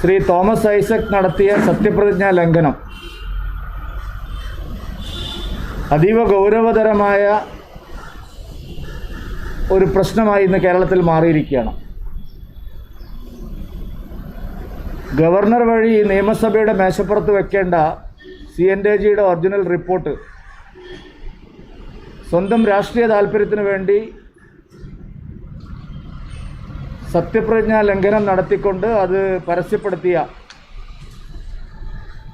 Shri Thomas Isaac നടത്തിയ സത്യപ്രതിജ്ഞാ ലംഘനം. അതീവ ഗൗരവതരമായ ഒരു പ്രശ്നമായി ഇന്ന് കേരളത്തിൽ മാറിയിരിക്കുകയാണ്. ഗവർണർ വഴി നിയമസഭയുടെ മേശപ്പുറത്ത് വെക്കേണ്ട സി എൻ ഡി ജിയുടെ ഒറിജിനൽ റിപ്പോർട്ട് സ്വന്തം രാഷ്ട്രീയ താല്പര്യത്തിന് വേണ്ടി സത്യപ്രതിജ്ഞാ ലംഘനം നടത്തിക്കൊണ്ട് അത് പരസ്യപ്പെടുത്തിയ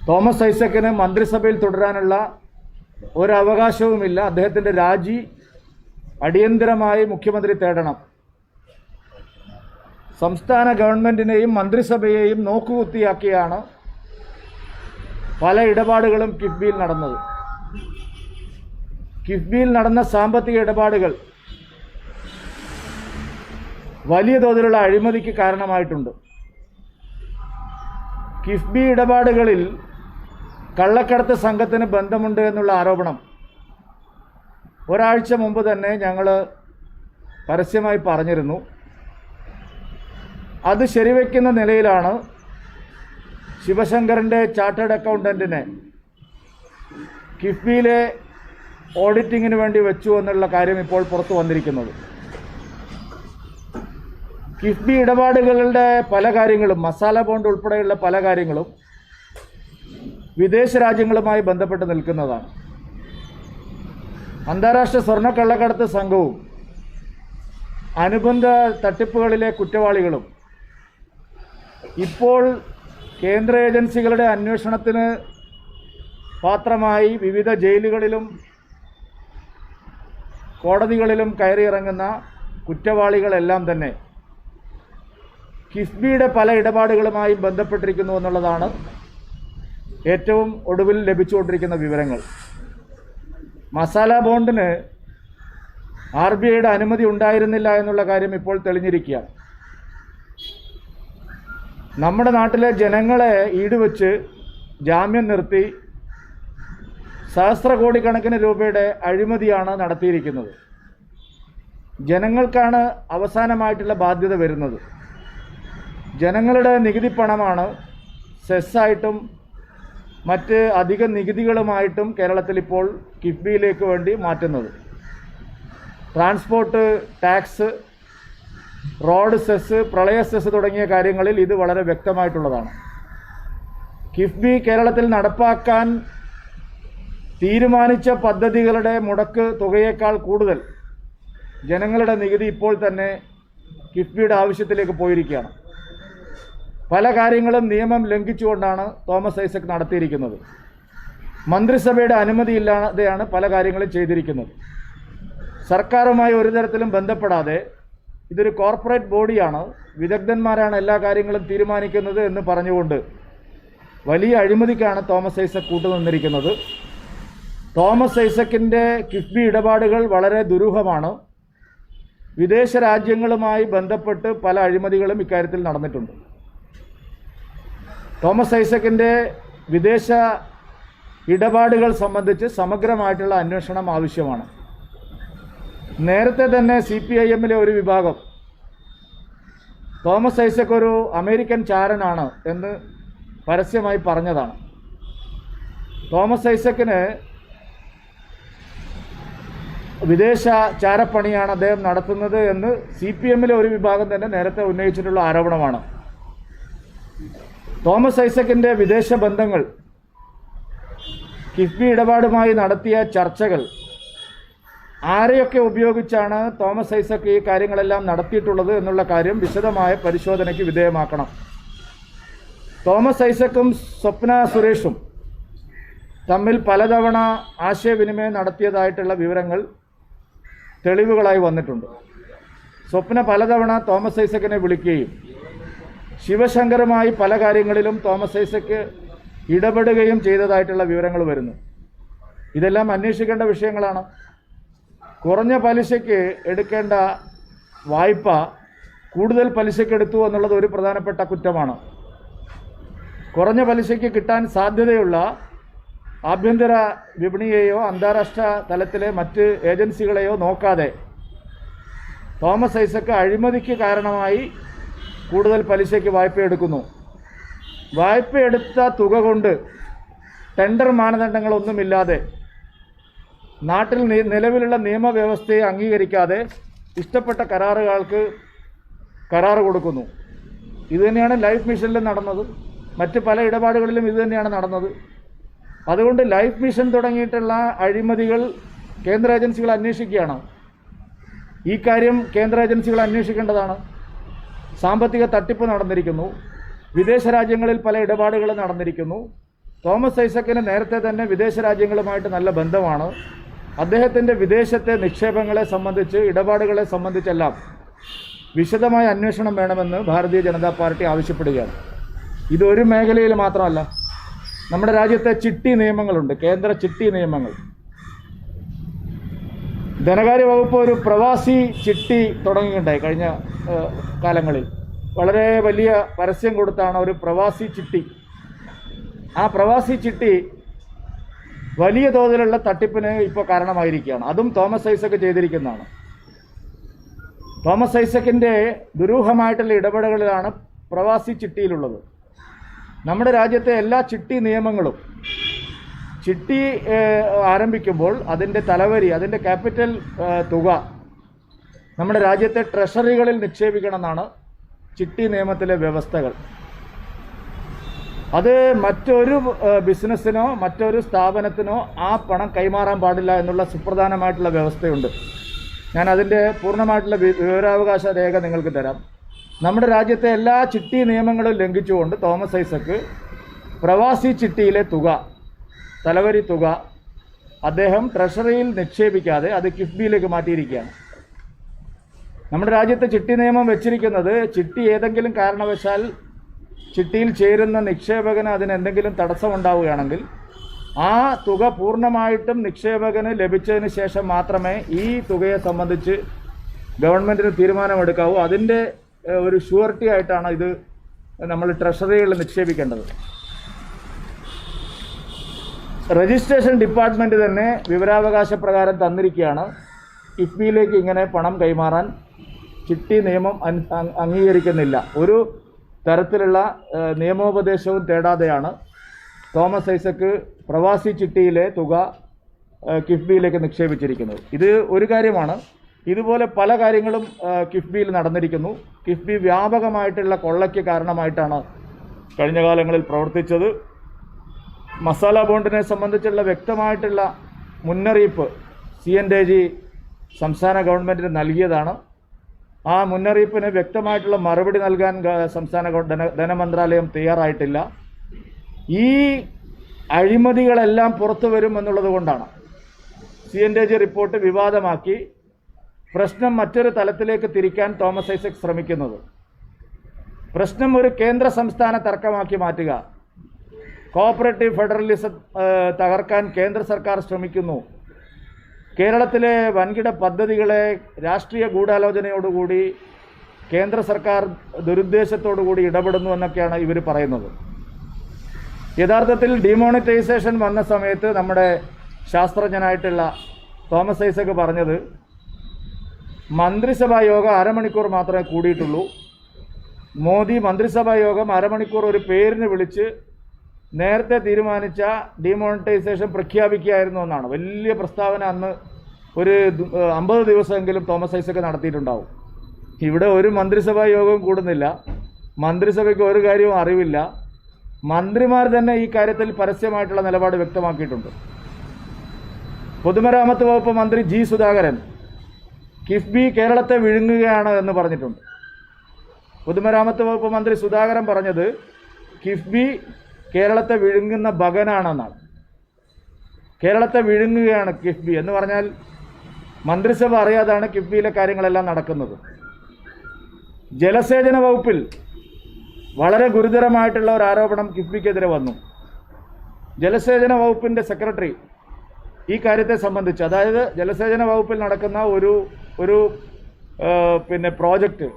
തോമസ് ഐസക്കിന് മന്ത്രിസഭയിൽ തുടരാനുള്ള ഒരവകാശവുമില്ല. അദ്ദേഹത്തിന്റെ രാജി അടിയന്തരമായി മുഖ്യമന്ത്രി തേടണം. സംസ്ഥാന ഗവൺമെന്റിനെയും മന്ത്രിസഭയെയും നോക്കുകുത്തിയാക്കിയാണ് പല ഇടപാടുകളും കിഫ്ബിയിൽ നടന്നത്. കിഫ്ബിയിൽ നടന്ന സാമ്പത്തിക ഇടപാടുകൾ വലിയ തോതിലുള്ള അഴിമതിക്ക് കാരണമായിട്ടുണ്ട്. കിഫ്ബി ഇടപാടുകളിൽ കള്ളക്കടത്ത് സംഘത്തിന് ബന്ധമുണ്ട് എന്നുള്ള ആരോപണം. ഒരാഴ്ച മുമ്പ് തന്നെ ഞങ്ങൾ പരസ്യമായി പറഞ്ഞിരുന്നു. അത് ശരിവെക്കുന്ന നിലയിലാണ് ശിവശങ്കറിന്റെ ചാർട്ടേഡ് അക്കൗണ്ടന്റിനെ കിഫ്ബിയിലെ ഓഡിറ്റിങ്ങിന് വേണ്ടി വെച്ചു എന്നുള്ള കാര്യം ഇപ്പോൾ പുറത്തു വന്നിരിക്കുന്നത്. കിഫ്ബി ഇടപാടുകളുടെ പല കാര്യങ്ങളും മസാല ബോണ്ട് ഉൾപ്പെടെയുള്ള പല കാര്യങ്ങളും വിദേശ രാജ്യങ്ങളുമായി ബന്ധപ്പെട്ട് നിൽക്കുന്നതാണ്. അന്താരാഷ്ട്ര സ്വർണക്കള്ളക്കടത്ത് സംഘവും അനുബന്ധ തട്ടിപ്പുകളിലെ കുറ്റവാളികളും ഇപ്പോൾ കേന്ദ്ര ഏജൻസികളുടെ അന്വേഷണത്തിന് പാത്രമായി വിവിധ ജയിലുകളിലും കോടതികളിലും കയറിയിറങ്ങുന്ന കുറ്റവാളികളെല്ലാം തന്നെ കിഫ്ബിയുടെ പല ഇടപാടുകളുമായും ബന്ധപ്പെട്ടിരിക്കുന്നു എന്നുള്ളതാണ് ഏറ്റവും ഒടുവിൽ ലഭിച്ചുകൊണ്ടിരിക്കുന്ന വിവരങ്ങൾ. മസാല ബോണ്ടിന് ആർ ബി ഐയുടെ അനുമതി ഉണ്ടായിരുന്നില്ല എന്നുള്ള കാര്യം ഇപ്പോൾ തെളിഞ്ഞിരിക്കുകയാണ് നമ്മുടെ നാട്ടിലെ ജനങ്ങളെ ഈടുവെച്ച് ജാമ്യം നിർത്തി സഹസ്ര കോടിക്കണക്കിന് രൂപയുടെ അഴിമതിയാണ് നടത്തിയിരിക്കുന്നത്. ജനങ്ങൾക്കാണ് അവസാനമായിട്ടുള്ള ബാധ്യത വരുന്നത്. ജനങ്ങളുടെ നികുതി പണമാണ് സെസ്സായിട്ടും മറ്റ് അധിക നികുതികളുമായിട്ടും കേരളത്തിൽ ഇപ്പോൾ കിഫ്ബിയിലേക്ക് വേണ്ടി മാറ്റുന്നത്. ട്രാൻസ്പോർട്ട് ടാക്സ് റോഡ് സെസ് പ്രളയ സെസ് തുടങ്ങിയ കാര്യങ്ങളിൽ ഇത് വളരെ വ്യക്തമായിട്ടുള്ളതാണ്. കിഫ്ബി കേരളത്തിൽ നടപ്പാക്കാൻ തീരുമാനിച്ച പദ്ധതികളുടെ മുടക്ക് തുകയേക്കാൾ കൂടുതൽ ജനങ്ങളുടെ നികുതി ഇപ്പോൾ തന്നെ കിഫ്ബിയുടെ ആവശ്യത്തിലേക്ക് പോയിരിക്കുകയാണ്. പല കാര്യങ്ങളും നിയമം ലംഘിച്ചുകൊണ്ടാണ് തോമസ് ഐസക് നടത്തിയിരിക്കുന്നത്. മന്ത്രിസഭയുടെ അനുമതിയില്ലാതെയാണ് പല കാര്യങ്ങളും ചെയ്തിരിക്കുന്നത്. സർക്കാരുമായി ഒരു തരത്തിലും ബന്ധപ്പെടാതെ ഇതൊരു കോർപ്പറേറ്റ് ബോഡിയാണ്. വിദഗ്ധന്മാരാണ് എല്ലാ കാര്യങ്ങളും തീരുമാനിക്കുന്നത് എന്ന് പറഞ്ഞുകൊണ്ട് വലിയ അഴിമതിക്കാണ് തോമസ് ഐസക് കൂട്ടുനിന്നിരിക്കുന്നത്. തോമസ് ഐസക്കിന്റെ കിഫ്ബി ഇടപാടുകൾ വളരെ ദുരൂഹമാണ്. വിദേശ രാജ്യങ്ങളുമായി ബന്ധപ്പെട്ട് പല അഴിമതികളും ഇക്കാര്യത്തിൽ നടന്നിട്ടുണ്ട്. തോമസ് ഐസക്കിന്റെ വിദേശ ഇടപാടുകൾ സംബന്ധിച്ച് സമഗ്രമായിട്ടുള്ള അന്വേഷണം ആവശ്യമാണ്. നേരത്തെ തന്നെ സി പി ഐ എമ്മിലെ ഒരു വിഭാഗം തോമസ് ഐസക് ഒരു അമേരിക്കൻ ചാരനാണ് എന്ന് പരസ്യമായി പറഞ്ഞതാണ്. തോമസ് ഐസക്കിന് വിദേശ ചാരപ്പണിയാണ് അദ്ദേഹം നടത്തുന്നത് എന്ന് സി പി എമ്മിലെ ഒരു വിഭാഗം തന്നെ നേരത്തെ ഉന്നയിച്ചിട്ടുള്ള ആരോപണമാണ്. തോമസ് ഐസക്കിന്റെ വിദേശ ബന്ധങ്ങൾ കിഫ്ബി ഇടപാടുമായി നടത്തിയ ചർച്ചകൾ ആരെയൊക്കെ ഉപയോഗിച്ചാണ് തോമസ് ഐസക്ക് ഈ കാര്യങ്ങളെല്ലാം നടത്തിയിട്ടുള്ളത് എന്നുള്ള കാര്യം വിശദമായ പരിശോധനയ്ക്ക് വിധേയമാക്കണം. തോമസ് ഐസക്കും സ്വപ്ന സുരേഷും തമ്മിൽ പലതവണ ആശയവിനിമയം നടത്തിയതായിട്ടുള്ള വിവരങ്ങൾ തെളിവുകളായി വന്നിട്ടുണ്ട്. സ്വപ്ന പലതവണ തോമസ് ഐസക്കിനെ വിളിക്കുകയും ശിവശങ്കറുമായി പല കാര്യങ്ങളിലും തോമസ് ഐസക്ക് ഇടപെടുകയും ചെയ്തതായിട്ടുള്ള വിവരങ്ങൾ വരുന്നു. ഇതെല്ലാം അന്വേഷിക്കേണ്ട വിഷയങ്ങളാണ്. കുറഞ്ഞ പലിശയ്ക്ക് എടുക്കേണ്ട വായ്പ കൂടുതൽ പലിശയ്ക്ക് എടുത്തു എന്നുള്ളത് ഒരു പ്രധാനപ്പെട്ട കുറ്റമാണ്. കുറഞ്ഞ പലിശയ്ക്ക് കിട്ടാൻ സാധ്യതയുള്ള ആഭ്യന്തര വിപണിയെയോ അന്താരാഷ്ട്ര തലത്തിലെ മറ്റ് ഏജൻസികളെയോ നോക്കാതെ തോമസ് ഐസക്ക് അഴിമതിക്ക് കാരണമായി കൂടുതൽ പലിശയ്ക്ക് വായ്പ എടുക്കുന്നു. വായ്പ എടുത്ത തുക കൊണ്ട് ടെൻഡർ മാനദണ്ഡങ്ങളൊന്നുമില്ലാതെ നാട്ടിൽ നിലവിലുള്ള നിയമവ്യവസ്ഥയെ അംഗീകരിക്കാതെ ഇഷ്ടപ്പെട്ട കരാറുകൾക്ക് കരാർ കൊടുക്കുന്നു. ഇതുതന്നെയാണ് ലൈഫ് മിഷനിലും നടന്നത്. മറ്റ് പല ഇടപാടുകളിലും ഇതുതന്നെയാണ് നടന്നത്. അതുകൊണ്ട് ലൈഫ് മിഷൻ തുടങ്ങിയിട്ടുള്ള അഴിമതികൾ കേന്ദ്ര ഏജൻസികൾ അന്വേഷിക്കുകയാണ്. ഈ കാര്യം കേന്ദ്ര ഏജൻസികൾ അന്വേഷിക്കേണ്ടതാണ്. സാമ്പത്തിക തട്ടിപ്പ് നടന്നിരിക്കുന്നു. വിദേശ രാജ്യങ്ങളിൽ പല ഇടപാടുകളും നടന്നിരിക്കുന്നു. തോമസ് ഐസക്കിന് നേരത്തെ തന്നെ വിദേശ രാജ്യങ്ങളുമായിട്ട് നല്ല ബന്ധമാണ്. അദ്ദേഹത്തിന്റെ വിദേശത്തെ നിക്ഷേപങ്ങളെ സംബന്ധിച്ച് ഇടപാടുകളെ സംബന്ധിച്ചെല്ലാം വിശദമായ അന്വേഷണം വേണമെന്ന് ഭാരതീയ ജനതാ പാർട്ടി ആവശ്യപ്പെടുകയാണ്. ഇതൊരു മേഖലയിൽ മാത്രമല്ല നമ്മുടെ രാജ്യത്തെ ചിട്ടി നിയമങ്ങളുണ്ട് കേന്ദ്ര ചിട്ടി നിയമങ്ങൾ. ധനകാര്യ വകുപ്പ് ഒരു പ്രവാസി ചിട്ടി തുടങ്ങിയിട്ടുണ്ടായി കഴിഞ്ഞ കാലങ്ങളിൽ. വളരെ വലിയ പരസ്യം കൊടുത്താണ് ഒരു പ്രവാസി ചിട്ടി. ആ പ്രവാസി ചിട്ടി വലിയ തോതിലുള്ള തട്ടിപ്പിന് ഇപ്പോൾ കാരണമായിരിക്കുകയാണ്. അതും തോമസ് ഐസക്ക് ചെയ്തിരിക്കുന്നതാണ്. തോമസ് ഐസക്കിന്റെ ദുരൂഹമായിട്ടുള്ള ഇടപെടലുകളാണ് പ്രവാസി ചിട്ടിയിലുള്ളത്. നമ്മുടെ രാജ്യത്തെ എല്ലാ ചിട്ടി നിയമങ്ങളും ചിട്ടി ആരംഭിക്കുമ്പോൾ അതിന്റെ തലവരി അതിന്റെ ക്യാപിറ്റൽ തുക നമ്മുടെ രാജ്യത്തെ ട്രഷറികളിൽ നിക്ഷേപിക്കണമെന്നാണ് ചിട്ടി നിയമത്തിലെ വ്യവസ്ഥകൾ. അത് മറ്റൊരു ബിസിനസ്സിനോ മറ്റൊരു സ്ഥാപനത്തിനോ ആ പണം കൈമാറാൻ പാടില്ല എന്നുള്ള സുപ്രധാനമായിട്ടുള്ള വ്യവസ്ഥയുണ്ട്. ഞാൻ അതിന്റെ പൂർണമായിട്ടുള്ള വിവരാവകാശ രേഖ നിങ്ങൾക്ക് തരാം. നമ്മുടെ രാജ്യത്തെ എല്ലാ ചിട്ടി നിയമങ്ങളും ലംഘിച്ചുകൊണ്ട് തോമസ് ഐസക്ക് പ്രവാസി ചിട്ടിയിലെ തുക തലവരി തുക അദ്ദേഹം ട്രഷറിയിൽ നിക്ഷേപിക്കാതെ അത് കിഫ്ബിയിലേക്ക് മാറ്റിയിരിക്കുകയാണ്. നമ്മുടെ രാജ്യത്ത് ചിട്ടി നിയമം വെച്ചിരിക്കുന്നത് ചിട്ടി ഏതെങ്കിലും കാരണവശാൽ ചിട്ടിയിൽ ചേരുന്ന നിക്ഷേപകന് അതിന് എന്തെങ്കിലും തടസ്സമുണ്ടാവുകയാണെങ്കിൽ ആ തുക പൂർണമായിട്ടും നിക്ഷേപകന് ലഭിച്ചതിന് ശേഷം മാത്രമേ ഈ തുകയെ സംബന്ധിച്ച് ഗവൺമെന്റിന് തീരുമാനമെടുക്കാവൂ. അതിന്റെ ഒരു ഷുവർട്ടി ആയിട്ടാണ് ഇത് നമ്മൾ ട്രഷറികളിൽ നിക്ഷേപിക്കേണ്ടത്. രജിസ്ട്രേഷൻ ഡിപ്പാർട്ട്മെന്റ് തന്നെ വിവരാവകാശ പ്രകാരം തന്നിരിക്കുകയാണ്. കിഫ്ബിയിലേക്ക് ഇങ്ങനെ പണം കൈമാറാൻ ചിട്ടി നിയമം അംഗീകരിക്കുന്നില്ല. ഒരു തരത്തിലുള്ള നിയമോപദേശവും തേടാതെയാണ് തോമസ് ഐസക്ക് പ്രവാസി ചിട്ടിയിലെ തുക കിഫ്ബിയിലേക്ക് നിക്ഷേപിച്ചിരിക്കുന്നത്. ഇത് ഒരു കാര്യമാണ്. ഇതുപോലെ പല കാര്യങ്ങളും കിഫ്ബിയിൽ നടന്നിരിക്കുന്നു. കിഫ്ബി വ്യാപകമായിട്ടുള്ള കൊള്ളയ്ക്ക് കാരണമായിട്ടാണ് കഴിഞ്ഞ കാലങ്ങളിൽ പ്രവർത്തിച്ചത്. മസാല ബോണ്ടിനെ സംബന്ധിച്ചുള്ള വ്യക്തമായിട്ടുള്ള മുന്നറിയിപ്പ് സി എൻ ഡേ ജി സംസ്ഥാന ഗവൺമെന്റിന് നൽകിയതാണ്. ആ മുന്നറിയിപ്പിന് വ്യക്തമായിട്ടുള്ള മറുപടി നൽകാൻ സംസ്ഥാന ധനമന്ത്രാലയം തയ്യാറായിട്ടില്ല. ഈ അഴിമതികളെല്ലാം പുറത്തു വരും എന്നുള്ളത് കൊണ്ടാണ് C and A G report വിവാദമാക്കി പ്രശ്നം മറ്റൊരു തലത്തിലേക്ക് തിരിക്കാൻ തോമസ് ഐസക് ശ്രമിക്കുന്നത്. പ്രശ്നം ഒരു കേന്ദ്ര സംസ്ഥാന തർക്കമാക്കി മാറ്റുക. കോഓപ്പറേറ്റീവ് ഫെഡറലിസം തകർക്കാൻ കേന്ദ്ര സർക്കാർ ശ്രമിക്കുന്നു. കേരളത്തിലെ വൻകിട പദ്ധതികളെ രാഷ്ട്രീയ ഗൂഢാലോചനയോടുകൂടി കേന്ദ്ര സർക്കാർ ദുരുദ്ദേശത്തോടുകൂടി ഇടപെടുന്നു എന്നൊക്കെയാണ് ഇവർ പറയുന്നത്. യഥാർത്ഥത്തിൽ ഡിമോണിറ്റൈസേഷൻ വന്ന സമയത്ത് നമ്മുടെ ശാസ്ത്രജ്ഞനായിട്ടുള്ള തോമസ് ഐസക് പറഞ്ഞത് മന്ത്രിസഭാ യോഗം അരമണിക്കൂർ മാത്രമേ കൂടിയിട്ടുള്ളൂ. മോദി മന്ത്രിസഭാ യോഗം അരമണിക്കൂർ ഒരു പേരിന് വിളിച്ച് നേരത്തെ തീരുമാനിച്ച ഡിമോണിറ്റൈസേഷൻ പ്രഖ്യാപിക്കുകയായിരുന്നു എന്നാണ്. വലിയ പ്രസ്താവന അന്ന് ഒരു അമ്പത് ദിവസമെങ്കിലും തോമസ് ഐസക്ക് നടത്തിയിട്ടുണ്ടാവും. ഇവിടെ ഒരു മന്ത്രിസഭാ യോഗം കൂടുന്നില്ല. മന്ത്രിസഭയ്ക്ക് ഒരു കാര്യവും അറിവില്ല. മന്ത്രിമാർ തന്നെ ഈ കാര്യത്തിൽ പരസ്യമായിട്ടുള്ള നിലപാട് വ്യക്തമാക്കിയിട്ടുണ്ട്. പൊതുമരാമത്ത് വകുപ്പ് മന്ത്രി ജി സുധാകരൻ കിഫ്ബി കേരളത്തെ വിഴുങ്ങുകയാണ് എന്ന് പറഞ്ഞിട്ടുണ്ട്. പൊതുമരാമത്ത് വകുപ്പ് മന്ത്രി സുധാകരൻ പറഞ്ഞത് കിഫ്ബി കേരളത്തെ വിഴുങ്ങുന്ന ബഗനാണെന്നാണ് കേരളത്തെ വിഴുങ്ങുകയാണ് കിഫ്ബി എന്ന് പറഞ്ഞാൽ മന്ത്രിസഭ അറിയാതാണ് കിഫ്ബിയിലെ കാര്യങ്ങളെല്ലാം നടക്കുന്നത്. ജലസേചന വകുപ്പിൽ വളരെ ഗുരുതരമായിട്ടുള്ള ഒരു ആരോപണം കിഫ്ബിക്കെതിരെ വന്നു. ജലസേചന വകുപ്പിന്റെ സെക്രട്ടറി ഈ കാര്യത്തെ സംബന്ധിച്ച് അതായത് ജലസേചന വകുപ്പിൽ നടക്കുന്ന ഒരു ഒരു പിന്നെ പ്രോജക്റ്റ്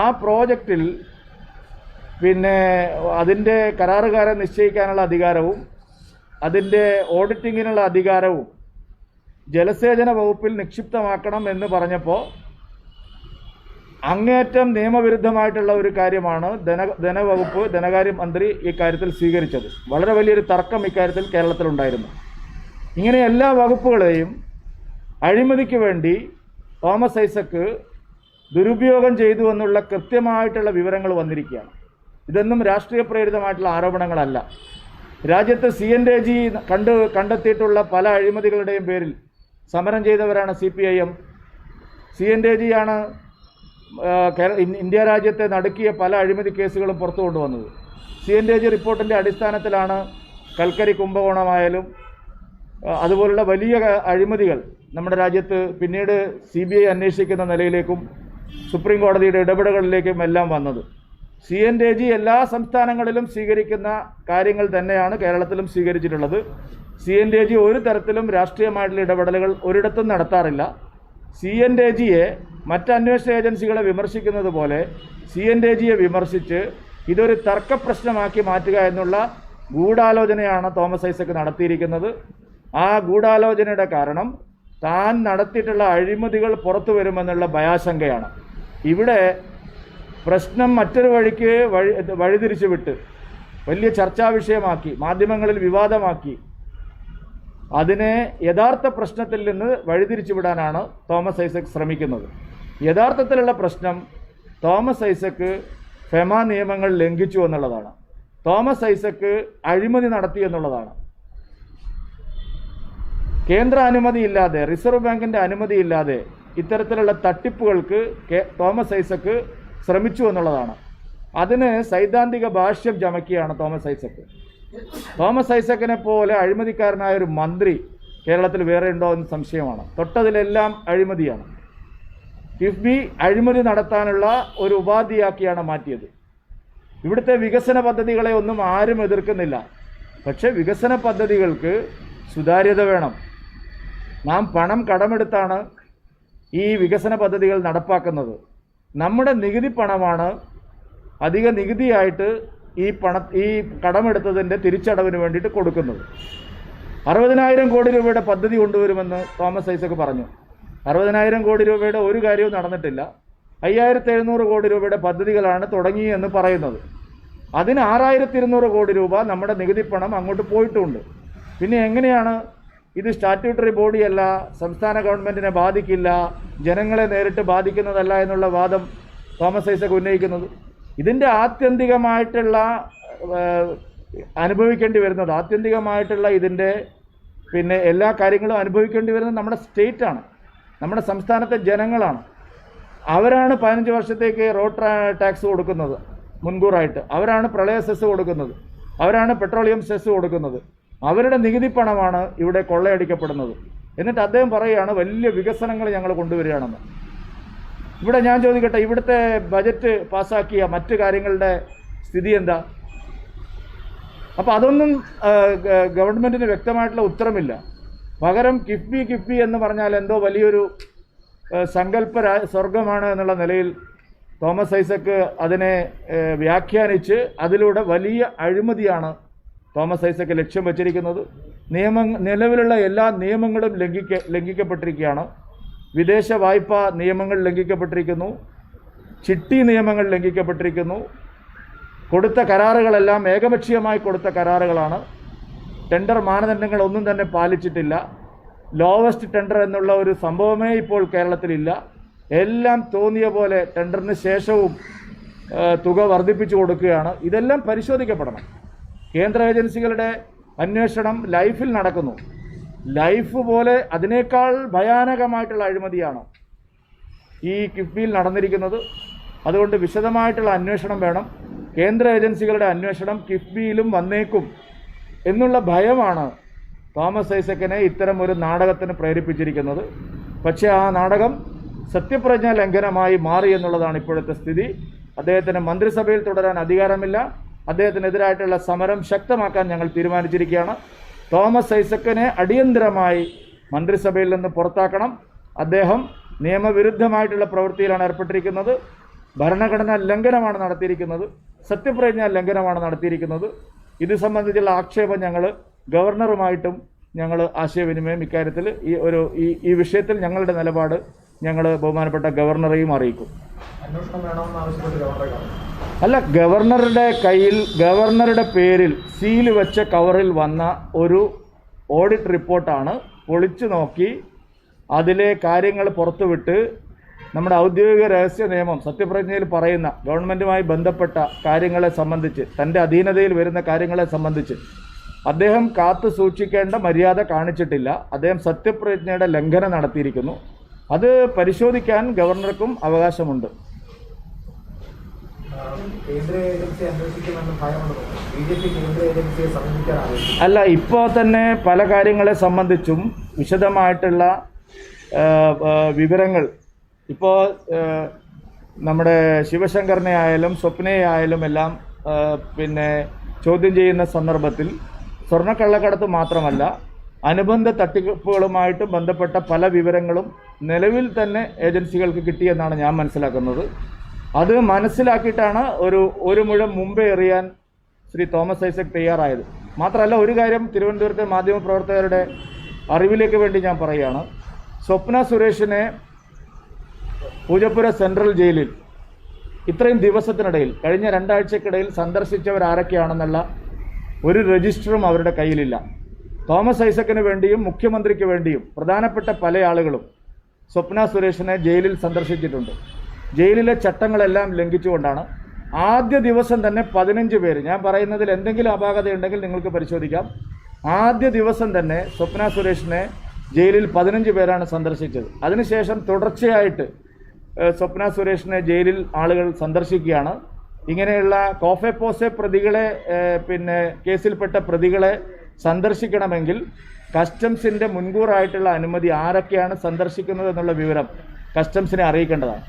ആ പ്രോജക്റ്റിൽ പിന്നെ അതിന്റെ കരാറുകാരെ നിശ്ചയിക്കാനുള്ള അധികാരവും അതിന്റെ ഓഡിറ്റിങ്ങിനുള്ള അധികാരവും ജലസേചന വകുപ്പിൽ നിക്ഷിപ്തമാക്കണം എന്ന് പറഞ്ഞപ്പോൾ അങ്ങേറ്റം നിയമവിരുദ്ധമായിട്ടുള്ള ഒരു കാര്യമാണ് ധന ധനവകുപ്പ് ധനകാര്യ മന്ത്രി ഇക്കാര്യത്തിൽ സ്വീകരിച്ചത്. വളരെ വലിയൊരു തർക്കം ഇക്കാര്യത്തിൽ കേരളത്തിലുണ്ടായിരുന്നു. ഇങ്ങനെ എല്ലാ വകുപ്പുകളെയും അഴിമതിക്ക് വേണ്ടി തോമസ് ഐസക്ക് ദുരുപയോഗം ചെയ്തു എന്നുള്ള കൃത്യമായിട്ടുള്ള വിവരങ്ങൾ വന്നിരിക്കുകയാണ്. ഇതൊന്നും രാഷ്ട്രീയ പ്രേരിതമായിട്ടുള്ള ആരോപണങ്ങളല്ല. രാജ്യത്ത് സി എൻ ഡേ ജി കണ്ട് കണ്ടെത്തിയിട്ടുള്ള പല അഴിമതികളുടെയും പേരിൽ സമരം ചെയ്തവരാണ് C P I M. C and in- India രാജ്യത്തെ നടുക്കിയ പല അഴിമതി കേസുകളും പുറത്തു കൊണ്ടുവന്നത്. സി എൻ ഡേ ജി റിപ്പോർട്ടിന്റെ അടിസ്ഥാനത്തിലാണ് കൽക്കരി കുംഭകോണമായാലും അതുപോലുള്ള വലിയ അഴിമതികൾ നമ്മുടെ രാജ്യത്ത് പിന്നീട് സി ബി ഐ അന്വേഷിക്കുന്ന നിലയിലേക്കും സുപ്രീം കോടതിയുടെ ഇടപെടലുകളിലേക്കും എല്ലാം വന്നത്. സി എൻ ഡി ജി എല്ലാ സംസ്ഥാനങ്ങളിലും സ്വീകരിക്കുന്ന കാര്യങ്ങൾ തന്നെയാണ് കേരളത്തിലും സ്വീകരിച്ചിട്ടുള്ളത്. സി എൻ ഡി ജി ഒരു തരത്തിലും രാഷ്ട്രീയമായിട്ടുള്ള ഇടപെടലുകൾ ഒരിടത്തും നടത്താറില്ല. സി എൻ ഡി ജിയെ മറ്റ് അന്വേഷണ ഏജൻസികളെ വിമർശിക്കുന്നത് പോലെ സി എൻ ഡി ജിയെ വിമർശിച്ച് ഇതൊരു തർക്ക പ്രശ്നമാക്കി മാറ്റുക എന്നുള്ള ഗൂഢാലോചനയാണ് തോമസ് ഐസക് നടത്തിയിരിക്കുന്നത്. ആ ഗൂഢാലോചനയുടെ കാരണം താൻ നടത്തിയിട്ടുള്ള അഴിമതികൾ പുറത്തു വരുമെന്നുള്ള ഭയാശങ്കയാണ്. ഇവിടെ പ്രശ്നം മറ്റൊരു വഴിക്ക് വഴി വഴിതിരിച്ചു വിട്ട് വലിയ ചർച്ചാ വിഷയമാക്കി മാധ്യമങ്ങളിൽ വിവാദമാക്കി. അതിനെ യഥാർത്ഥ പ്രശ്നത്തിൽ നിന്ന് വഴിതിരിച്ചു വിടാനാണ് തോമസ് ഐസക് ശ്രമിക്കുന്നത്. യഥാർത്ഥത്തിലുള്ള പ്രശ്നം തോമസ് ഐസക്ക് ഫെമ നിയമങ്ങൾ ലംഘിച്ചു എന്നുള്ളതാണ്. തോമസ് ഐസക്ക് അഴിമതി നടത്തി എന്നുള്ളതാണ്. കേന്ദ്ര അനുമതിയില്ലാതെ റിസർവ് ബാങ്കിന്റെ അനുമതിയില്ലാതെ ഇത്തരത്തിലുള്ള തട്ടിപ്പുകൾക്ക് തോമസ് ഐസക്ക് ശ്രമിച്ചു എന്നുള്ളതാണ്. അതിന് സൈദ്ധാന്തിക ഭാഷ്യം ചമക്കിയാണ് തോമസ് ഐസക്ക്. തോമസ് ഐസക്കിനെ പോലെ അഴിമതിക്കാരനായ ഒരു മന്ത്രി കേരളത്തിൽ വേറെ ഉണ്ടോ എന്ന് സംശയമാണ്. തൊട്ടതിലെല്ലാം അഴിമതിയാണ്. കിഫ്ബി അഴിമതി നടത്താനുള്ള ഒരു ഉപാധിയാക്കിയാണ് മാറ്റിയത്. ഇവിടുത്തെ വികസന പദ്ധതികളെ ഒന്നും ആരും എതിർക്കുന്നില്ല. പക്ഷേ വികസന പദ്ധതികൾക്ക് സുതാര്യത വേണം. നാം പണം കടമെടുത്താണ് ഈ വികസന പദ്ധതികൾ നടപ്പാക്കുന്നത്. നമ്മുടെ നികുതി പണമാണ് അധിക നികുതിയായിട്ട് ഈ പണ ഈ കടമെടുത്തതിന്റെ തിരിച്ചടവിന് വേണ്ടിയിട്ട് കൊടുക്കുന്നത്. അറുപതിനായിരം കോടി രൂപയുടെ പദ്ധതി കൊണ്ടുവരുമെന്ന് തോമസ് ഐസക് പറഞ്ഞു. അറുപതിനായിരം കോടി രൂപയുടെ ഒരു കാര്യവും നടന്നിട്ടില്ല. അയ്യായിരത്തി എഴുന്നൂറ് കോടി രൂപയുടെ പദ്ധതികളാണ് തുടങ്ങിയെന്ന് പറയുന്നത്. അതിന് ആറായിരത്തി ഇരുന്നൂറ് കോടി രൂപ നമ്മുടെ നികുതി പണം അങ്ങോട്ട് പോയിട്ടുമുണ്ട് പിന്നെ എങ്ങനെയാണ് ഇത് സ്റ്റാറ്റ്യൂട്ടറി ബോഡിയല്ല സംസ്ഥാന ഗവൺമെന്റിനെ ബാധിക്കില്ല ജനങ്ങളെ നേരിട്ട് ബാധിക്കുന്നതല്ല എന്നുള്ള വാദം തോമസ് ഐസക് ഉന്നയിക്കുന്നത്. ഇതിന്റെ ആത്യന്തികമായിട്ടുള്ള അനുഭവിക്കേണ്ടി വരുന്നത് ആത്യന്തികമായിട്ടുള്ള ഇതിന്റെ പിന്നെ എല്ലാ കാര്യങ്ങളും അനുഭവിക്കേണ്ടി വരുന്നത് നമ്മുടെ സ്റ്റേറ്റാണ് നമ്മുടെ സംസ്ഥാനത്തെ ജനങ്ങളാണ്. അവരാണ് പതിനഞ്ച് വർഷത്തേക്ക് റോഡ് ടാക്സ് കൊടുക്കുന്നത് മുൻകൂറായിട്ട്. അവരാണ് പ്രളയ സെസ് കൊടുക്കുന്നത്. അവരാണ് പെട്രോളിയം സെസ് കൊടുക്കുന്നത്. അവരുടെ നികുതി പണമാണ് ഇവിടെ കൊള്ളയടിക്കപ്പെടുന്നത്. എന്നിട്ട് അദ്ദേഹം പറയുകയാണ് വലിയ വികസനങ്ങൾ ഞങ്ങൾ കൊണ്ടുവരികയാണെന്ന്. ഇവിടെ ഞാൻ ചോദിക്കട്ടെ ഇവിടുത്തെ ബജറ്റ് പാസ്സാക്കിയ മറ്റ് കാര്യങ്ങളുടെ സ്ഥിതി എന്താ? അപ്പോൾ അതൊന്നും ഗവൺമെന്റിന് വ്യക്തമായിട്ടുള്ള ഉത്തരമില്ല. പകരം കിഫ്ബി കിഫ്ബി എന്ന് പറഞ്ഞാൽ എന്തോ വലിയൊരു സങ്കല്പ സ്വർഗമാണ് എന്നുള്ള നിലയിൽ തോമസ് ഐസക്ക് അതിനെ വ്യാഖ്യാനിച്ച് അതിലൂടെ വലിയ അഴിമതിയാണ് തോമസ് ഐസക്ക് ലക്ഷ്യം വച്ചിരിക്കുന്നത് നിയമ നിലവിലുള്ള എല്ലാ നിയമങ്ങളും ലംഘിക്ക ലംഘിക്കപ്പെട്ടിരിക്കുകയാണ്. വിദേശ വായ്പാ നിയമങ്ങൾ ലംഘിക്കപ്പെട്ടിരിക്കുന്നു. ചിട്ടി നിയമങ്ങൾ ലംഘിക്കപ്പെട്ടിരിക്കുന്നു. കൊടുത്ത കരാറുകളെല്ലാം ഏകപക്ഷീയമായി കൊടുത്ത കരാറുകളാണ്. ടെൻഡർ മാനദണ്ഡങ്ങൾ ഒന്നും തന്നെ പാലിച്ചിട്ടില്ല. ലോവസ്റ്റ് ടെൻഡർ എന്നുള്ള ഒരു സംഭവമേ ഇപ്പോൾ കേരളത്തിലില്ല. എല്ലാം തോന്നിയ പോലെ ടെൻഡറിന് ശേഷവും തുക വർദ്ധിപ്പിച്ചു കൊടുക്കുകയാണ്. ഇതെല്ലാം പരിശോധിക്കപ്പെടണം. കേന്ദ്ര ഏജൻസികളുടെ അന്വേഷണം ലൈഫിൽ നടക്കുന്നു. ലൈഫ് പോലെ അതിനേക്കാൾ ഭയാനകമായിട്ടുള്ള അഴിമതിയാണ് ഈ കിഫ്ബിയിൽ നടന്നിരിക്കുന്നത്. അതുകൊണ്ട് വിശദമായിട്ടുള്ള അന്വേഷണം വേണം. കേന്ദ്ര ഏജൻസികളുടെ അന്വേഷണം കിഫ്ബിയിലും വന്നേക്കും എന്നുള്ള ഭയമാണ് തോമസ് ഐസക്കിനെ ഇത്തരം ഒരു നാടകത്തിന് പ്രേരിപ്പിച്ചിരിക്കുന്നത്. പക്ഷേ ആ നാടകം സത്യപ്രജ്ഞ ലംഘനമായി മാറി എന്നുള്ളതാണ് ഇപ്പോഴത്തെ സ്ഥിതി. അദ്ദേഹത്തിന് മന്ത്രിസഭയിൽ തുടരാൻ അധികാരമില്ല. അദ്ദേഹത്തിനെതിരായിട്ടുള്ള സമരം ശക്തമാക്കാൻ ഞങ്ങൾ തീരുമാനിച്ചിരിക്കുകയാണ്. തോമസ് ഐസക്കിനെ അടിയന്തരമായി മന്ത്രിസഭയിൽ നിന്ന് പുറത്താക്കണം. അദ്ദേഹം നിയമവിരുദ്ധമായിട്ടുള്ള പ്രവൃത്തിയിലാണ് ഏർപ്പെട്ടിരിക്കുന്നത്. ഭരണഘടനാ ലംഘനമാണ് നടത്തിയിരിക്കുന്നത്. സത്യപ്രതിജ്ഞാ ലംഘനമാണ് നടത്തിയിരിക്കുന്നത്. ഇത് സംബന്ധിച്ചുള്ള ആക്ഷേപം ഞങ്ങൾ ഗവർണറുമായിട്ടും ഞങ്ങൾ ആശയവിനിമയം ഇക്കാര്യത്തിൽ ഈ ഒരു ഈ ഈ വിഷയത്തിൽ ഞങ്ങളുടെ നിലപാട് ഞങ്ങൾ ബഹുമാനപ്പെട്ട ഗവർണറെയും അറിയിക്കും. അല്ല ഗവർണറുടെ കയ്യിൽ ഗവർണറുടെ പേരിൽ സീൽ വെച്ച കവറിൽ വന്ന ഒരു ഓഡിറ്റ് റിപ്പോർട്ടാണ്. പൊളിച്ചു നോക്കി അതിലെ കാര്യങ്ങൾ പുറത്തുവിട്ട് നമ്മുടെ ഔദ്യോഗിക രഹസ്യ നിയമം സത്യപ്രതിജ്ഞയിൽ പറയുന്ന ഗവൺമെന്റുമായി ബന്ധപ്പെട്ട കാര്യങ്ങളെ സംബന്ധിച്ച് തന്റെ അധീനതയിൽ വരുന്ന കാര്യങ്ങളെ സംബന്ധിച്ച് അദ്ദേഹം കാത്തു സൂക്ഷിക്കേണ്ട മര്യാദ കാണിച്ചിട്ടില്ല. അദ്ദേഹം സത്യപ്രതിജ്ഞയുടെ ലംഘനം നടത്തിയിരിക്കുന്നു. അത് പരിശോധിക്കാൻ ഗവർണർക്കും അവകാശമുണ്ട്. അല്ല ഇപ്പോൾ തന്നെ പല കാര്യങ്ങളെ സംബന്ധിച്ചും വിശദമായിട്ടുള്ള വിവരങ്ങൾ. ഇപ്പോൾ നമ്മുടെ ശിവശങ്കറിനെ ആയാലും സ്വപ്നയെ ആയാലും എല്ലാം പിന്നെ ചോദ്യം ചെയ്യുന്ന സന്ദർഭത്തിൽ സ്വർണക്കള്ളക്കടത്ത് മാത്രമല്ല അനുബന്ധ തട്ടിപ്പുകളുമായിട്ട് ബന്ധപ്പെട്ട പല വിവരങ്ങളും നിലവിൽ തന്നെ ഏജൻസികൾക്ക് കിട്ടിയെന്നാണ് ഞാൻ മനസ്സിലാക്കുന്നത്. അത് മനസ്സിലാക്കിയിട്ടാണ് ഒരു ഒരു മുഴം മുമ്പേ എറിയാൻ ശ്രീ തോമസ് ഐസക് തയ്യാറായത്. മാത്രമല്ല ഒരു കാര്യം തിരുവനന്തപുരത്തെ മാധ്യമപ്രവർത്തകരുടെ അറിവിലേക്ക് വേണ്ടി ഞാൻ പറയുകയാണ്. സ്വപ്ന സുരേഷിനെ പൂജപ്പുര സെൻട്രൽ ജയിലിൽ ഇത്രയും ദിവസത്തിനിടയിൽ കഴിഞ്ഞ രണ്ടാഴ്ചക്കിടയിൽ സന്ദർശിച്ചവരാരൊക്കെയാണെന്നുള്ള ഒരു രജിസ്റ്ററും അവരുടെ കയ്യിലില്ല. തോമസ് ഐസക്കിന് വേണ്ടിയും മുഖ്യമന്ത്രിക്ക് വേണ്ടിയും പ്രധാനപ്പെട്ട പല ആളുകളും സ്വപ്ന സുരേഷിനെ ജയിലിൽ സന്ദർശിച്ചിട്ടുണ്ട്. ജയിലിലെ ചട്ടങ്ങളെല്ലാം ലംഘിച്ചുകൊണ്ടാണ്. ആദ്യ ദിവസം തന്നെ പതിനഞ്ച് പേര് ഞാൻ പറയുന്നതിൽ എന്തെങ്കിലും അപാകതയുണ്ടെങ്കിൽ നിങ്ങൾക്ക് പരിശോധിക്കാം. ആദ്യ ദിവസം തന്നെ സ്വപ്ന സുരേഷിനെ ജയിലിൽ പതിനഞ്ച് പേരാണ് സന്ദർശിച്ചത്. അതിനുശേഷം തുടർച്ചയായിട്ട് സ്വപ്ന സുരേഷിനെ ജയിലിൽ ആളുകൾ സന്ദർശിക്കുകയാണ്. ഇങ്ങനെയുള്ള കോഫെ പോസെ പ്രതികളെ പിന്നെ കേസിൽപ്പെട്ട പ്രതികളെ സന്ദർശിക്കണമെങ്കിൽ കസ്റ്റംസിന്റെ മുൻകൂറായിട്ടുള്ള അനുമതി ആരൊക്കെയാണ് സന്ദർശിക്കുന്നത് എന്നുള്ള വിവരം കസ്റ്റംസിനെ അറിയിക്കേണ്ടതാണ്.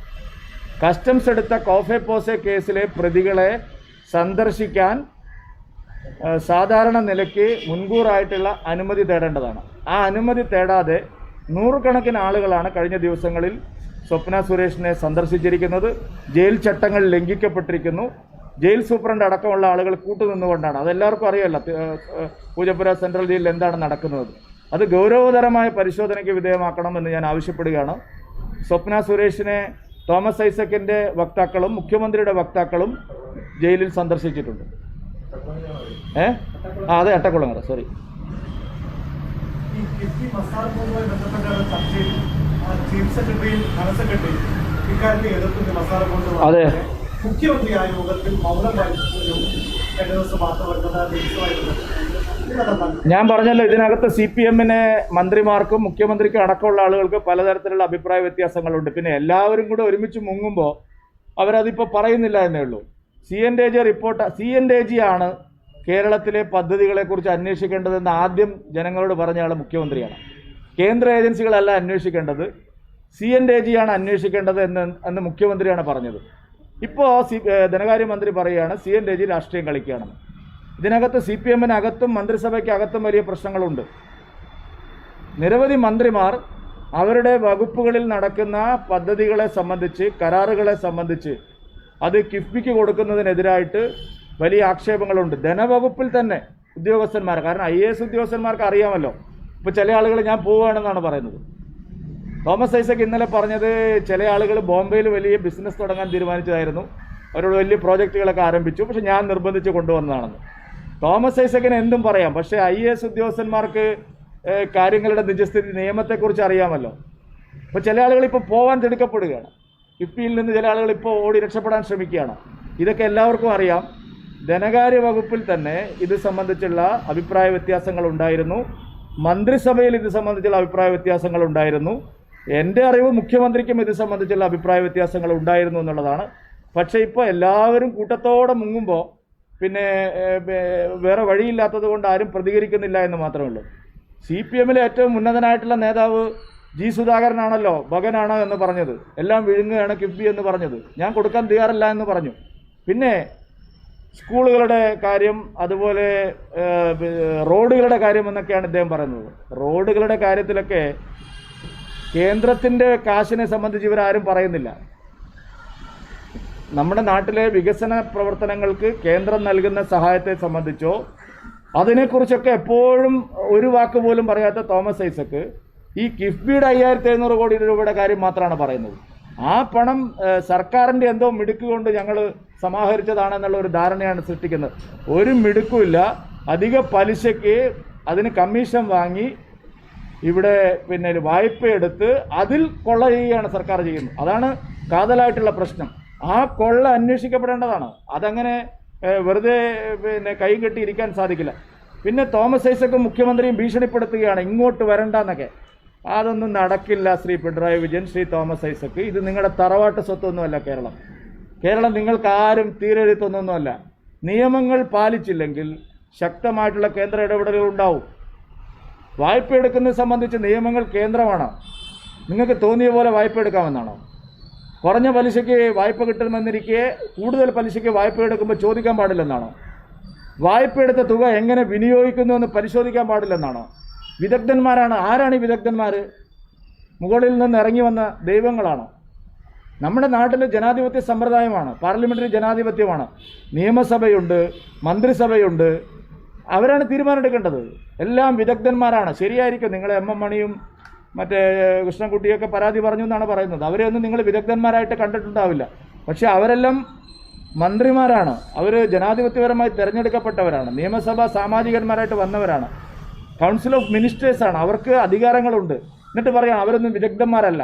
കസ്റ്റംസ് എടുത്ത കോഫെ പോസെ കേസിലെ പ്രതികളെ സന്ദർശിക്കാൻ സാധാരണ നിലയ്ക്ക് മുൻകൂറായിട്ടുള്ള അനുമതി തേടേണ്ടതാണ്. ആ അനുമതി തേടാതെ നൂറുകണക്കിന് ആളുകളാണ് കഴിഞ്ഞ ദിവസങ്ങളിൽ സ്വപ്ന സുരേഷിനെ സന്ദർശിച്ചിരിക്കുന്നത്. ജയിൽ ചട്ടങ്ങൾ ലംഘിക്കപ്പെട്ടിരിക്കുന്നു. ജയിൽ സൂപ്രണ്ട് അടക്കമുള്ള ആളുകൾ കൂട്ടുനിന്നുകൊണ്ടാണ്. അതെല്ലാവർക്കും അറിയാമല്ലോ ഏഹ് പൂജപ്പുര സെൻട്രൽ ജയിലിൽ എന്താണ് നടക്കുന്നത്. അത് ഗൗരവതരമായ പരിശോധനയ്ക്ക് വിധേയമാക്കണമെന്ന് ഞാൻ ആവശ്യപ്പെടുകയാണ്. സ്വപ്ന സുരേഷിനെ തോമസ് ഐസക്കിന്റെ വക്താക്കളും മുഖ്യമന്ത്രിയുടെ വക്താക്കളും ജയിലിൽ സന്ദർശിച്ചിട്ടുണ്ട്. ഏ? ആ അതെ അട്ടക്കുളങ്ങര സോറി അതെ. മുഖ്യമന്ത്രി ആ യോഗത്തിൽ ഞാൻ പറഞ്ഞല്ലോ ഇതിനകത്ത് സി പി എമ്മിനെ മന്ത്രിമാർക്കും മുഖ്യമന്ത്രിക്കും അടക്കമുള്ള ആളുകൾക്ക് പലതരത്തിലുള്ള അഭിപ്രായ വ്യത്യാസങ്ങളുണ്ട്. പിന്നെ എല്ലാവരും കൂടെ ഒരുമിച്ച് മുങ്ങുമ്പോൾ അവരതിപ്പോൾ പറയുന്നില്ല എന്നേ ഉള്ളൂ. C and A G report C and A G ആണ് കേരളത്തിലെ പദ്ധതികളെക്കുറിച്ച് അന്വേഷിക്കേണ്ടതെന്ന് ആദ്യം ജനങ്ങളോട് പറഞ്ഞ ആൾ മുഖ്യമന്ത്രിയാണ്. കേന്ദ്ര ഏജൻസികളല്ല അന്വേഷിക്കേണ്ടത് സി എൻ ഡേ ജി ആണ് അന്വേഷിക്കേണ്ടത് എന്ന് എന്ന് മുഖ്യമന്ത്രിയാണ് പറഞ്ഞത്. ഇപ്പോൾ സി ധനകാര്യമന്ത്രി പറയുകയാണ് സി എൻ രജി രാഷ്ട്രീയം കളിക്കുകയാണെന്ന് ഇതിനകത്ത് സി പി എമ്മിനകത്തും മന്ത്രിസഭയ്ക്കകത്തും വലിയ പ്രശ്നങ്ങളുണ്ട്. നിരവധി മന്ത്രിമാർ അവരുടെ വകുപ്പുകളിൽ നടക്കുന്ന പദ്ധതികളെ സംബന്ധിച്ച് കരാറുകളെ സംബന്ധിച്ച് അത് കിഫ്ബിക്ക് കൊടുക്കുന്നതിനെതിരായിട്ട് വലിയ ആക്ഷേപങ്ങളുണ്ട്. ധനവകുപ്പിൽ തന്നെ ഉദ്യോഗസ്ഥന്മാർ കാരണം ഐ എ എസ് ഉദ്യോഗസ്ഥന്മാർക്ക് അറിയാമല്ലോ. ഇപ്പോൾ ചില ആളുകൾ ഞാൻ പോവുകയാണെന്നാണ് പറയുന്നത്. തോമസ് ഐസക് ഇന്നലെ പറഞ്ഞത് ചില ആളുകൾ ബോംബെയിൽ വലിയ ബിസിനസ് തുടങ്ങാൻ തീരുമാനിച്ചതായിരുന്നു. അവരോട് വലിയ പ്രോജക്റ്റുകളൊക്കെ ആരംഭിച്ചു. പക്ഷെ ഞാൻ നിർബന്ധിച്ച് കൊണ്ടുവന്നതാണെന്ന്. തോമസ് ഐസക്കിന് എന്തും പറയാം. പക്ഷേ ഐ എസ് ഉദ്യോഗസ്ഥന്മാർക്ക് കാര്യങ്ങളുടെ നിജസ്ഥിതി നിയമത്തെക്കുറിച്ച് അറിയാമല്ലോ. അപ്പോൾ ചില ആളുകൾ ഇപ്പോൾ പോകാൻ തിടുക്കപ്പെടുകയാണ്. കിഫ്ബിയിൽ നിന്ന് ചില ആളുകൾ ഇപ്പോൾ ഓടി രക്ഷപ്പെടാൻ ശ്രമിക്കുകയാണ്. ഇതൊക്കെ എല്ലാവർക്കും അറിയാം. ധനകാര്യ വകുപ്പിൽ തന്നെ ഇത് സംബന്ധിച്ചുള്ള അഭിപ്രായ വ്യത്യാസങ്ങൾ ഉണ്ടായിരുന്നു. മന്ത്രിസഭയിൽ ഇത് സംബന്ധിച്ചുള്ള അഭിപ്രായ വ്യത്യാസങ്ങൾ ഉണ്ടായിരുന്നു. എന്റെ അറിവ് മുഖ്യമന്ത്രിക്കും ഇത് സംബന്ധിച്ചുള്ള അഭിപ്രായ വ്യത്യാസങ്ങൾ ഉണ്ടായിരുന്നു എന്നുള്ളതാണ്. പക്ഷേ ഇപ്പോൾ എല്ലാവരും കൂട്ടത്തോടെ മുങ്ങുമ്പോൾ പിന്നെ വേറെ വഴിയില്ലാത്തത് കൊണ്ട് ആരും പ്രതികരിക്കുന്നില്ല എന്ന് മാത്രമേ ഉള്ളൂ. സി പി എമ്മിലെ ഏറ്റവും ഉന്നതനായിട്ടുള്ള നേതാവ് ജി സുധാകരനാണല്ലോ ഭഗനാണ് എന്ന് പറഞ്ഞത്. എല്ലാം വിഴുങ്ങുകയാണ് കിഫ്ബി എന്ന് പറഞ്ഞത്. ഞാൻ കൊടുക്കാൻ തയ്യാറല്ല എന്ന് പറഞ്ഞു. പിന്നെ സ്കൂളുകളുടെ കാര്യം അതുപോലെ റോഡുകളുടെ കാര്യം എന്നൊക്കെയാണ് ഇദ്ദേഹം പറയുന്നത്. റോഡുകളുടെ കാര്യത്തിലൊക്കെ കേന്ദ്രത്തിന്റെ കാശിനെ സംബന്ധിച്ച് ഇവരാരും പറയുന്നില്ല. നമ്മുടെ നാട്ടിലെ വികസന പ്രവർത്തനങ്ങൾക്ക് കേന്ദ്രം നൽകുന്ന സഹായത്തെ സംബന്ധിച്ചോ അതിനെക്കുറിച്ചൊക്കെ എപ്പോഴും ഒരു വാക്ക് പോലും പറയാത്ത തോമസ് ഐസക്ക് ഈ കിഫ്ബിയുടെ അയ്യായിരത്തി എഴുന്നൂറ് കോടി രൂപയുടെ കാര്യം മാത്രമാണ് പറയുന്നത്. ആ പണം സർക്കാരിന്റെ എന്തോ മിടുക്ക് കൊണ്ട് ഞങ്ങൾ സമാഹരിച്ചതാണെന്നുള്ള ഒരു ധാരണയാണ് സൃഷ്ടിക്കുന്നത്. ഒരു മിടുക്കുമില്ല. അധിക പലിശയ്ക്ക് അതിന് കമ്മീഷൻ വാങ്ങി ഇവിടെ പിന്നെ വായ്പയെടുത്ത് അതിൽ കൊള്ള ചെയ്യുകയാണ് സർക്കാർ ചെയ്യുന്നത്. അതാണ് കാതലായിട്ടുള്ള പ്രശ്നം. ആ കൊള്ള അന്വേഷിക്കപ്പെടേണ്ടതാണ്. അതങ്ങനെ വെറുതെ പിന്നെ കൈ കെട്ടിയിരിക്കാൻ സാധിക്കില്ല. പിന്നെ തോമസ് ഐസക്ക് മുഖ്യമന്ത്രിയും ഭീഷണിപ്പെടുത്തുകയാണ് ഇങ്ങോട്ട് വരണ്ടെന്നൊക്കെ. അതൊന്നും നടക്കില്ല ശ്രീ പിണറായി വിജയൻ ശ്രീ തോമസ് ഐസക്ക്. ഇത് നിങ്ങളുടെ തറവാട്ട് സ്വത്തൊന്നുമല്ല കേരളം. കേരളം നിങ്ങൾക്ക് ആരും തീരെഴുത്തൊന്നൊന്നുമല്ല. നിയമങ്ങൾ പാലിച്ചില്ലെങ്കിൽ ശക്തമായിട്ടുള്ള കേന്ദ്ര ഇടപെടലുകൾ ഉണ്ടാവും. വായ്പ എടുക്കുന്നത് സംബന്ധിച്ച് നിയമങ്ങൾ കേന്ദ്രമാണ്. നിങ്ങൾക്ക് തോന്നിയ പോലെ വായ്പ എടുക്കാമെന്നാണോ? കുറഞ്ഞ പലിശയ്ക്ക് വായ്പ കിട്ടണമെന്നിരിക്കെ കൂടുതൽ പലിശയ്ക്ക് വായ്പ എടുക്കുമ്പോൾ ചോദിക്കാൻ പാടില്ലെന്നാണോ? വായ്പ എടുത്ത തുക എങ്ങനെ വിനിയോഗിക്കുന്നു എന്ന് പരിശോധിക്കാൻ പാടില്ലെന്നാണോ? വിദഗ്ധന്മാരാണ്. ആരാണ് ഈ വിദഗ്ധന്മാർ മുകളിൽ നിന്ന് ഇറങ്ങി വന്ന ദൈവങ്ങളാണോ? നമ്മുടെ നാട്ടിൽ ജനാധിപത്യ സമ്പ്രദായമാണ്. പാർലമെന്ററി ജനാധിപത്യമാണ്. നിയമസഭയുണ്ട് മന്ത്രിസഭയുണ്ട് അവരാണ് തീരുമാനമെടുക്കേണ്ടത് എല്ലാം വിദഗ്ധന്മാരാണ്. ശരിയായിരിക്കും. നിങ്ങളെ എം എം മണിയും മറ്റേ കൃഷ്ണൻകുട്ടിയൊക്കെ പരാതി പറഞ്ഞു എന്നാണ് പറയുന്നത്. അവരെയൊന്നും നിങ്ങൾ വിദഗ്ധന്മാരായിട്ട് കണ്ടിട്ടുണ്ടാവില്ല. പക്ഷേ അവരെല്ലാം മന്ത്രിമാരാണ്. അവർ ജനാധിപത്യപരമായി തിരഞ്ഞെടുക്കപ്പെട്ടവരാണ്. നിയമസഭാ സാമാജികന്മാരായിട്ട് വന്നവരാണ്. കൗൺസിൽ ഓഫ് മിനിസ്റ്റേഴ്സാണ് അവർക്ക് അധികാരങ്ങളുണ്ട്. എന്നിട്ട് പറയാം അവരൊന്നും വിദഗ്ധന്മാരല്ല.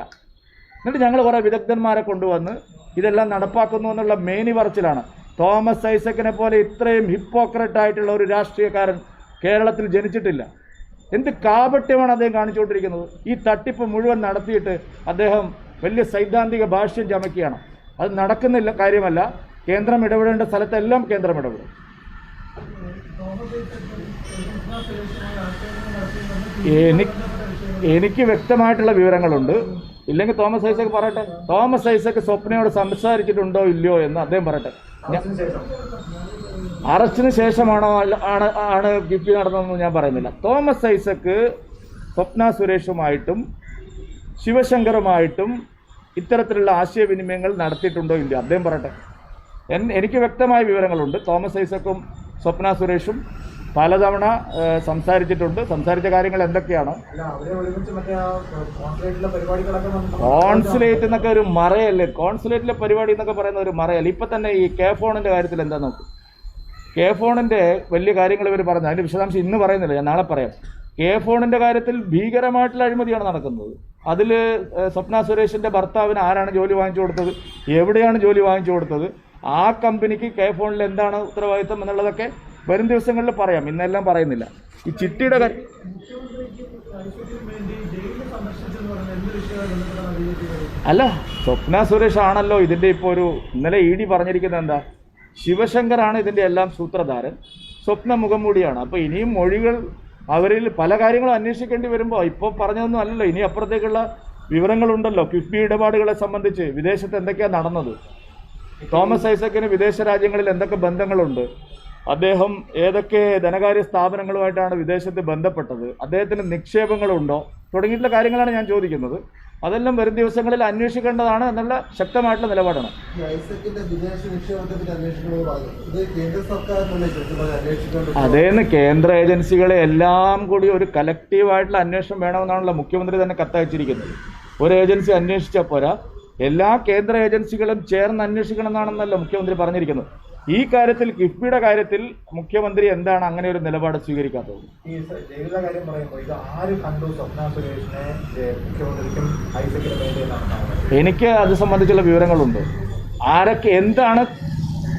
എന്നിട്ട് ഞങ്ങൾ കുറേ വിദഗ്ധന്മാരെ കൊണ്ടുവന്ന് ഇതെല്ലാം നടപ്പാക്കുന്നു എന്നുള്ള മേനി പറച്ചിലാണ്. തോമസ് ഐസക്കിനെ പോലെ ഇത്രയും ഹിപ്പോക്രറ്റ് ആയിട്ടുള്ള ഒരു രാഷ്ട്രീയക്കാരൻ കേരളത്തിൽ ജനിച്ചിട്ടില്ല. എന്ത് കാപട്യമാണ് അദ്ദേഹം കാണിച്ചുകൊണ്ടിരിക്കുന്നത്? ഈ തട്ടിപ്പ് മുഴുവൻ നടത്തിയിട്ട് അദ്ദേഹം വലിയ സൈദ്ധാന്തിക ഭാഷ്യം ചമക്കുകയാണ് അത് നടക്കുന്നില്ല കാര്യമല്ല. കേന്ദ്രം ഇടപെടേണ്ട സ്ഥലത്തെല്ലാം കേന്ദ്രം ഇടപെടും. എനിക്ക് എനിക്ക് വ്യക്തമായിട്ടുള്ള വിവരങ്ങളുണ്ട്. ഇല്ലെങ്കിൽ തോമസ് ഐസക് പറയട്ടെ. തോമസ് ഐസക് സ്വപ്നയോട് സംസാരിച്ചിട്ടുണ്ടോ ഇല്ലയോ എന്ന് അദ്ദേഹം പറയട്ടെ. അറസ്റ്റിന് ശേഷമാണോ ആണ് ആണ് ഗിപ്പി നടന്നതെന്ന് ഞാൻ പറയുന്നില്ല. തോമസ് ഐസക്ക് സ്വപ്ന സുരേഷുമായിട്ടും ശിവശങ്കറുമായിട്ടും ഇത്തരത്തിലുള്ള ആശയവിനിമയങ്ങൾ നടത്തിയിട്ടുണ്ടോ ഇല്ല അദ്ദേഹം പറയട്ടെ. എനിക്ക് വ്യക്തമായ വിവരങ്ങളുണ്ട്. തോമസ് ഐസക്കും സ്വപ്ന സുരേഷും പലതവണ സംസാരിച്ചിട്ടുണ്ട്. സംസാരിച്ച കാര്യങ്ങൾ എന്തൊക്കെയാണ്? കോൺസുലേറ്റ് എന്നൊക്കെ ഒരു മറയല്ലേ? കോൺസുലേറ്റിലെ പരിപാടി എന്നൊക്കെ പറയുന്ന ഒരു മറയല്ല? ഇപ്പൊ തന്നെ ഈ കെ ഫോണിന്റെ കാര്യത്തിൽ എന്താ നോക്കും? കെ ഫോണിന്റെ വലിയ കാര്യങ്ങൾ ഇവർ പറഞ്ഞു അതിന്റെ വിശദാംശം ഇന്ന് പറയുന്നില്ല ഞാൻ നാളെ പറയാം. കെ ഫോണിന്റെ കാര്യത്തിൽ ഭീകരമായിട്ടുള്ള അഴിമതിയാണ് നടക്കുന്നത്. അതിൽ സ്വപ്ന സുരേഷിന്റെ ഭർത്താവിന് ആരാണ് ജോലി വാങ്ങിച്ചു കൊടുത്തത്? എവിടെയാണ് ജോലി വാങ്ങിച്ചു കൊടുത്തത്? ആ കമ്പനിക്ക് കെ ഫോണിൽ എന്താണ് ഉത്തരവാദിത്തം എന്നുള്ളതൊക്കെ വരും ദിവസങ്ങളിൽ പറയാം. ഇന്നെല്ലാം പറയുന്നില്ല. ഈ ചിട്ടിയുടെ കാര്യം അല്ല സ്വപ്ന സുരേഷ് ആണല്ലോ ഇതിന്റെ ഇപ്പോ ഒരു ഇന്നലെ ഇ ഡി പറഞ്ഞിരിക്കുന്നത് എന്താ? ശിവശങ്കറാണ് ഇതിന്റെ എല്ലാം സൂത്രധാരൻ. സ്വപ്ന മുഖംമൂടിയാണ് അപ്പോൾ ഇനിയും മൊഴികൾ അവരിൽ പല കാര്യങ്ങളും അന്വേഷിക്കേണ്ടി വരുമ്പോൾ ഇപ്പോൾ പറഞ്ഞതൊന്നും അല്ലല്ലോ. ഇനി അപ്പുറത്തേക്കുള്ള വിവരങ്ങളുണ്ടല്ലോ. കിഫ്ബി ഇടപാടുകളെ സംബന്ധിച്ച് വിദേശത്ത് എന്തൊക്കെയാണ് നടന്നത്? തോമസ് ഐസക്കിന് വിദേശ രാജ്യങ്ങളിൽ എന്തൊക്കെ ബന്ധങ്ങളുണ്ട്? അദ്ദേഹം ഏതൊക്കെ ധനകാര്യ സ്ഥാപനങ്ങളുമായിട്ടാണ് വിദേശത്ത് ബന്ധപ്പെട്ടത് അദ്ദേഹത്തിന് നിക്ഷേപങ്ങളുണ്ടോ തുടങ്ങിയിട്ടുള്ള കാര്യങ്ങളാണ് ഞാൻ ചോദിക്കുന്നത്. അതെല്ലാം വരും ദിവസങ്ങളിൽ അന്വേഷിക്കേണ്ടതാണ് എന്നുള്ള ശക്തമായിട്ടുള്ള നിലപാടാണ്. അതേന്ന് കേന്ദ്ര ഏജൻസികളെ എല്ലാം കൂടി ഒരു കലക്റ്റീവായിട്ടുള്ള അന്വേഷണം വേണമെന്നാണല്ലോ മുഖ്യമന്ത്രി തന്നെ കത്തയച്ചിരിക്കുന്നത്. ഒരു ഏജൻസി അന്വേഷിച്ചാൽ പോരാ. എല്ലാ കേന്ദ്ര ഏജൻസികളും ചേർന്ന് അന്വേഷിക്കണം എന്നാണെന്നല്ലോ മുഖ്യമന്ത്രി പറഞ്ഞിരിക്കുന്നത്. ഈ കാര്യത്തിൽ കിഫ്ബിയുടെ കാര്യത്തിൽ മുഖ്യമന്ത്രി എന്താണ് അങ്ങനെ ഒരു നിലപാട് സ്വീകരിക്കാത്തത്? ഈ ജയിലിലെ കാര്യം പറയുമ്പോൾ ഇത് ആര് കണ്ടു? സ്വപ്ന സുരേഷിനെ ഏ, മുഖ്യമന്ത്രിക്കും ഐസക്കിനും വേണ്ടി എന്നാണ് കാണുന്നത് എനിക്ക് അത് സംബന്ധിച്ചുള്ള വിവരങ്ങളുണ്ട്. ആരൊക്കെ എന്താണ്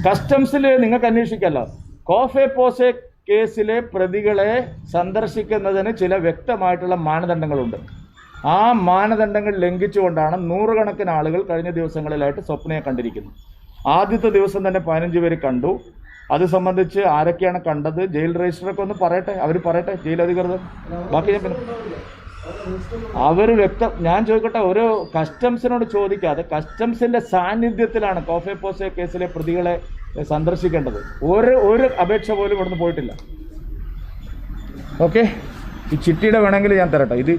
കസ്റ്റംസിൽ നിങ്ങൾക്ക് അന്വേഷിക്കല്ലോ. കോഫെ പോസെ കേസിലെ പ്രതികളെ സന്ദർശിക്കുന്നതിന് ചില വ്യക്തമായിട്ടുള്ള മാനദണ്ഡങ്ങളുണ്ട്. ആ മാനദണ്ഡങ്ങൾ ലംഘിച്ചുകൊണ്ടാണ് നൂറുകണക്കിന് ആളുകൾ കഴിഞ്ഞ ദിവസങ്ങളിലായിട്ട് സ്വപ്നയെ കണ്ടിരിക്കുന്നത്. ആദ്യത്തെ ദിവസം തന്നെ പതിനഞ്ച് പേര് കണ്ടു. അത് സംബന്ധിച്ച് ആരൊക്കെയാണ് കണ്ടത്? ജയിൽ രജിസ്റ്ററൊക്കെ ഒന്ന് പറയട്ടെ. അവർ പറയട്ടെ. ജയിൽ അധികൃതർ. ബാക്കി ഞാൻ പിന്നെ അവർ വ്യക്തം ഞാൻ ചോദിക്കട്ടെ ഒരു കസ്റ്റംസിനോട് ചോദിക്കാതെ കസ്റ്റംസിന്റെ സാന്നിധ്യത്തിലാണ് കോഫെ പോസെ കേസിലെ പ്രതികളെ സന്ദർശിക്കേണ്ടത്. ഒരു ഒരു അപേക്ഷ പോലും ഇവിടുന്ന് പോയിട്ടില്ല. ഓക്കെ? ഈ ചിട്ടിയുടെ വേണമെങ്കിൽ ഞാൻ തരട്ടെ. ഇത്.